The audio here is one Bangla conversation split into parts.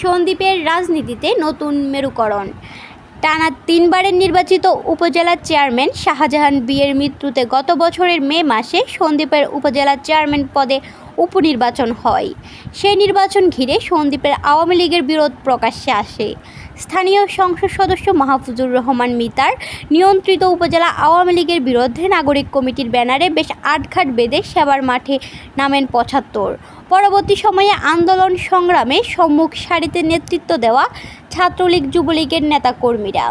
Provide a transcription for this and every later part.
সন্দ্বীপের রাজনীতিতে নতুন মেরুকরণ। টানা তিনবারের নির্বাচিত উপজেলা চেয়ারম্যান শাহজাহান বিয়ের মৃত্যুতে গত বছরের মে মাসে সন্দীপের উপজেলা চেয়ারম্যান পদে উপনির্বাচন হয়। সেই নির্বাচন ঘিরে সন্দ্বীপের আওয়ামী লীগের বিরোধ প্রকাশ্যে আসে। স্থানীয় সংসদ সদস্য মাহফুজুর রহমান মিতার নিয়ন্ত্রিত উপজেলা আওয়ামী লীগের বিরুদ্ধে নাগরিক কমিটির ব্যানারে বেশ আটঘাট বেঁধে সেবার মাঠে নামেন পঁচাত্তর। পরবর্তী সময়ে আন্দোলন সংগ্রামে সম্মুখ সারিতে নেতৃত্ব দেওয়া ছাত্রলীগ, যুবলীগের নেতাকর্মীরা।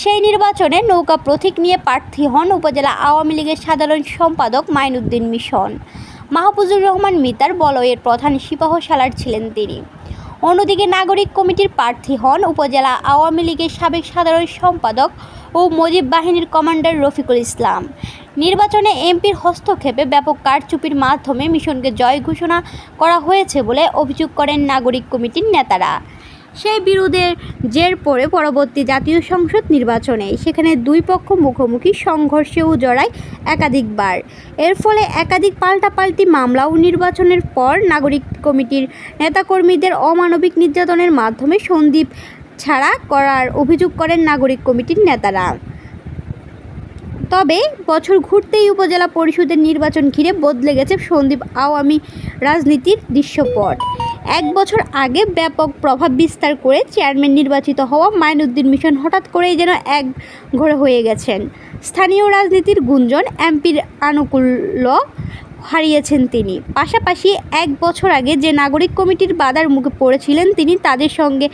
সেই নির্বাচনে নৌকা প্রতীক নিয়ে প্রার্থী হন উপজেলা আওয়ামী লীগের সাধারণ সম্পাদক মাইনুদ্দিন মিশন। মাহফুজুর রহমান মিতার বলয়ের প্রধান সিপাহশালার ছিলেন তিনি। অন্যদিকে নাগরিক কমিটির প্রার্থী হন উপজেলা আওয়ামী লীগের সাবেক সাধারণ সম্পাদক ও মজিব বাহিনীর কমান্ডার রফিকুল ইসলাম। নির্বাচনে এমপির হস্তক্ষেপে ব্যাপক কারচুপির মাধ্যমে মিশনকে জয় ঘোষণা করা হয়েছে বলে অভিযোগ করেন নাগরিক কমিটির নেতারা। সেই বিরোধের জের পরে পরবর্তী জাতীয় সংসদ নির্বাচনে। সেখানে দুই পক্ষ মুখোমুখি সংঘর্ষেও জড়ায় একাধিকবার। এর ফলে একাধিক পাল্টাপাল্টি মামলা ও নির্বাচনের পর নাগরিক কমিটির নেতাকর্মীদের অমানবিক নির্যাতনের মাধ্যমে সন্দীপ ছাড়া করার অভিযোগ করেন নাগরিক কমিটির নেতারা। তবে বছর ঘুরতেই উপজেলা পরিষদের নির্বাচন ঘিরে বদলে গেছে সন্দীপ আওয়ামী রাজনীতির দৃশ্যপট। এক বছর আগে ব্যাপক প্রভাব বিস্তার করে চেয়ারম্যান নির্বাচিত হওয়া মাইনুদ্দিন মিশন হঠাৎ করেই যেন এক ঘরে হয়ে গেছেন। স্থানীয় রাজনীতির গুঞ্জন এমপির আনুকূল্য হারিয়েছেন তিনি। পাশাপাশি এক বছর আগে যে নাগরিক কমিটির বাধার মুখে পড়েছিলেন, তিনি তাদের সঙ্গে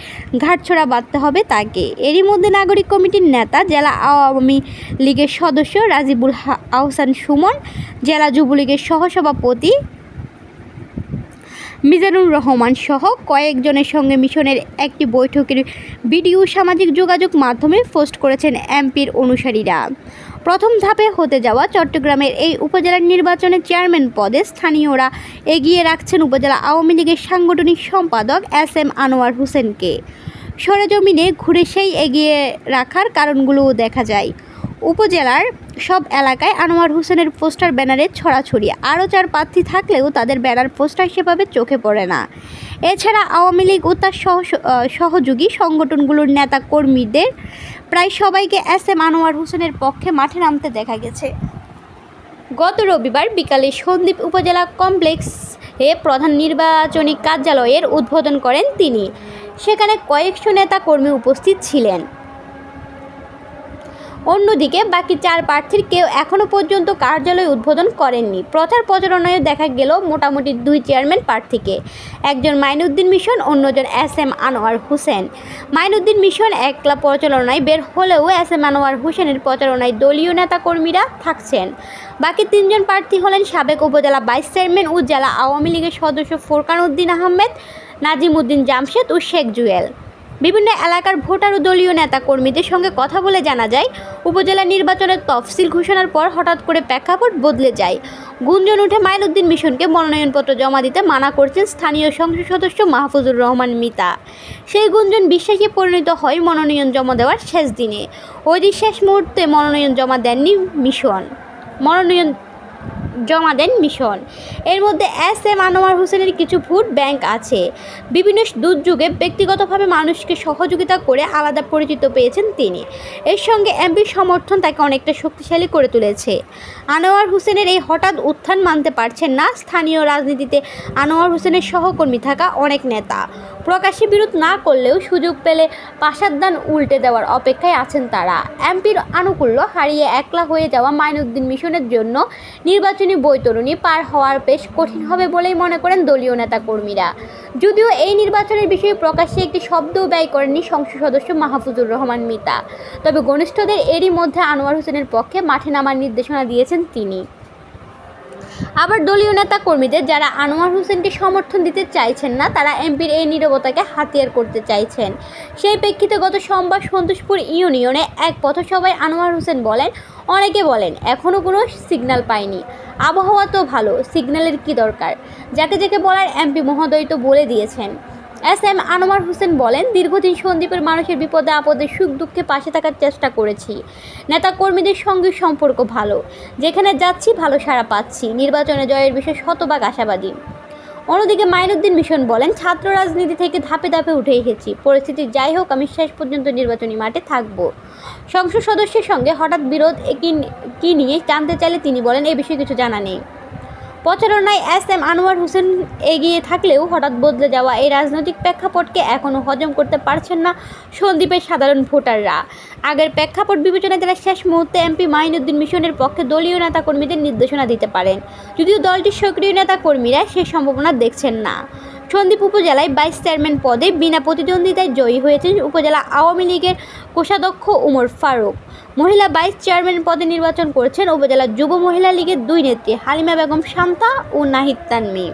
ঘাটছড়া বাঁধতে হবে তাকে। এরই মধ্যে নাগরিক কমিটির নেতা, জেলা আওয়ামী লীগের সদস্য রাজিবুল আহসান সুমন, জেলা যুবলীগের সহসভাপতি মিজানুর রহমান সহ কয়েকজনের সঙ্গে মিশনের একটি বৈঠকের ভিডিও সামাজিক যোগাযোগ মাধ্যমে পোস্ট করেছেন এমপির অনুসারীরা। প্রথম ধাপে হতে যাওয়া চট্টগ্রামের এই উপজেলার নির্বাচনে চেয়ারম্যান পদে স্থানীয়রা এগিয়ে রাখছেন উপজেলা আওয়ামী লীগের সাংগঠনিক সম্পাদক এস এম আনোয়ার হোসেনকে। সরেজমিনে ঘুরে সেই এগিয়ে রাখার কারণগুলোও দেখা যায়। উপজেলার সব এলাকায় আনোয়ার হোসেনের পোস্টার ব্যানারে ছড়াছড়ি। আরও চার প্রার্থী থাকলেও তাদের ব্যানার পোস্টার সেভাবে চোখে পড়ে না। এছাড়া আওয়ামী লীগ ও তার সহ সহযোগী সংগঠনগুলোর নেতা কর্মীদের প্রায় সবাইকে এস এম আনোয়ার হোসেনের পক্ষে মাঠে নামতে দেখা গেছে। গত রবিবার বিকালে সন্দ্বীপ উপজেলা কমপ্লেক্স এ প্রধান নির্বাচনী কার্যালয়ের উদ্বোধন করেন তিনি। সেখানে কয়েকশো নেতা কর্মী উপস্থিত ছিলেন। অন্যদিকে বাকি চার প্রার্থীর কেউ এখনও পর্যন্ত কার্যালয় উদ্বোধন করেননি। প্রচার প্রচারণায় দেখা গেল মোটামুটি দুই চেয়ারম্যান প্রার্থীকে। একজন মাইনুদ্দিন মিশন, অন্যজন এস এম আনোয়ার হোসেন। মাইনুদ্দিন মিশন একলা প্রচারণায় বের হলেও এস এম আনোয়ার হোসেনের প্রচারণায় দলীয় নেতাকর্মীরা থাকছেন। বাকি তিনজন প্রার্থী হলেন সাবেক উপজেলা ভাইস চেয়ারম্যান ও জেলা আওয়ামী লীগের সদস্য ফোরকান উদ্দিন আহমেদ নাজিম উদ্দিন জামশেদ ও শেখ জুয়েল। বিভিন্ন এলাকার ভোটার ও দলীয় নেতা কর্মীদের সঙ্গে কথা বলে জানা যায়, উপজেলা নির্বাচনের তফসিল ঘোষণার পর হঠাৎ করে প্রেক্ষাপট বদলে যায়। গুঞ্জন উঠে মাইনুদ্দিন মিশনকে মনোনয়নপত্র জমা দিতে মানা করছেন স্থানীয় সংসদ সদস্য মাহফুজুর রহমান মিতা। সেই গুঞ্জন বিশ্বাসে পরিণত হয় মনোনয়ন জমা দেওয়ার শেষ দিনে। ওই শেষ মুহূর্তে মনোনয়ন জমা দেননি মিশন। মনোনয়ন জমা দেন মিশন। এর মধ্যে এস এম আনোয়ার হোসেনের কিছু ভোট ব্যাংক আছে। বিভিন্ন দুর্যোগে ব্যক্তিগতভাবে মানুষকে সহযোগিতা করে আলাদা পরিচিত পেয়েছেন তিনি। এর সঙ্গে এমপির সমর্থন তাকে অনেকটা শক্তিশালী করে তুলেছে। আনোয়ার হোসেনের এই হঠাৎ উত্থান মানতে পারছেন না। স্থানীয় রাজনীতিতে আনোয়ার হোসেনের সহকর্মী থাকা অনেক নেতা। প্রকাশ্যে বিরোধ না করলেও সুযোগ পেলে পাশাদান উল্টে দেওয়ার অপেক্ষায় আছেন তারা। এমপির আনুকূল্য হারিয়ে একলা হয়ে যাওয়া মাইনুদ্দিন মিশনের জন্য নির্বাচনী বৈতরণী পার হওয়ার বেশ কঠিন হবে বলেই মনে করেন দলীয় নেতাকর্মীরা। যদিও এই নির্বাচনের বিষয়ে প্রকাশ্যে একটি শব্দও ব্যয় করেননি সংসদ সদস্য মাহফুজুর রহমান মিতা। তবে ঘনিষ্ঠদের এরই মধ্যে আনোয়ার হোসেনের পক্ষে মাঠে নামার নির্দেশনা দিয়েছেন তিনি। আবার দলীয় নেতা কর্মীদের যারা আনোয়ার হোসেনকে সমর্থন দিতে চাইছেন না, তারা এমপির এই নিরবতাকে হাতিয়ার করতে চাইছেন। সেই প্রেক্ষিতে গত সোমবার সন্তোষপুর ইউনিয়নে এক পথসভায় আনোয়ার হোসেন বলেন, অনেকে বলেন এখনও কোনো সিগন্যাল পায়নি আবহাওয়া তো ভালো, সিগন্যালের কি দরকার? যাকে যাকে বলার এমপি মহোদয় তো বলে দিয়েছেন। এস এম আনোয়ার হোসেন বলেন, দীর্ঘদিন সন্দীপের মানুষের বিপদে, আপদে, সুখ, দুঃখে পাশে থাকার চেষ্টা করেছি। নেতা কর্মীদের সঙ্গে সম্পর্ক ভালো। যেখানে যাচ্ছি, ভালো সাড়া পাচ্ছি। নির্বাচনে জয়ের বিষয়ে শতভাগ আশাবাদী। অন্যদিকে মাইনুদ্দিন মিশন বলেন, ছাত্র রাজনীতি থেকে ধাপে ধাপে উঠে এসেছি। পরিস্থিতি যাই হোক, আমি শেষ পর্যন্ত নির্বাচনী মাঠে থাকব। সংসদ সদস্যের সঙ্গে হঠাৎ বিরোধ কি নিয়ে জানতে চাইলে তিনি বলেন, এ বিষয়ে কিছু জানা নেই। প্রচারণায় এস এম আনোয়ার হোসেন এগিয়ে থাকলেও হঠাৎ বদলে যাওয়া এই রাজনৈতিক প্রেক্ষাপটকে এখনও হজম করতে পারছেন না সন্দীপের সাধারণ ভোটাররা। আগের প্রেক্ষাপট বিবেচনায় তারা শেষ মুহূর্তে এমপি মাইনুদ্দিন মিশনের পক্ষে দলীয় নেতাকর্মীদের নির্দেশনা দিতে পারেন। যদিও দলটির সক্রিয় নেতাকর্মীরা সেই সম্ভাবনা দেখছেন না। সন্দ্বীপ উপজেলায় ভাইস চেয়ারম্যান পদে বিনা প্রতিদ্বন্দ্বিতায় জয়ী হয়েছেন উপজেলা আওয়ামী লীগের কোষাধ্যক্ষ উমর ফারুক। মহিলা ভাইস চেয়ারম্যান পদে নির্বাচন করেছেন উপজেলা যুব মহিলা লীগের দুই নেত্রী হালিমা বেগম শান্তা ও নাহিদ তানমি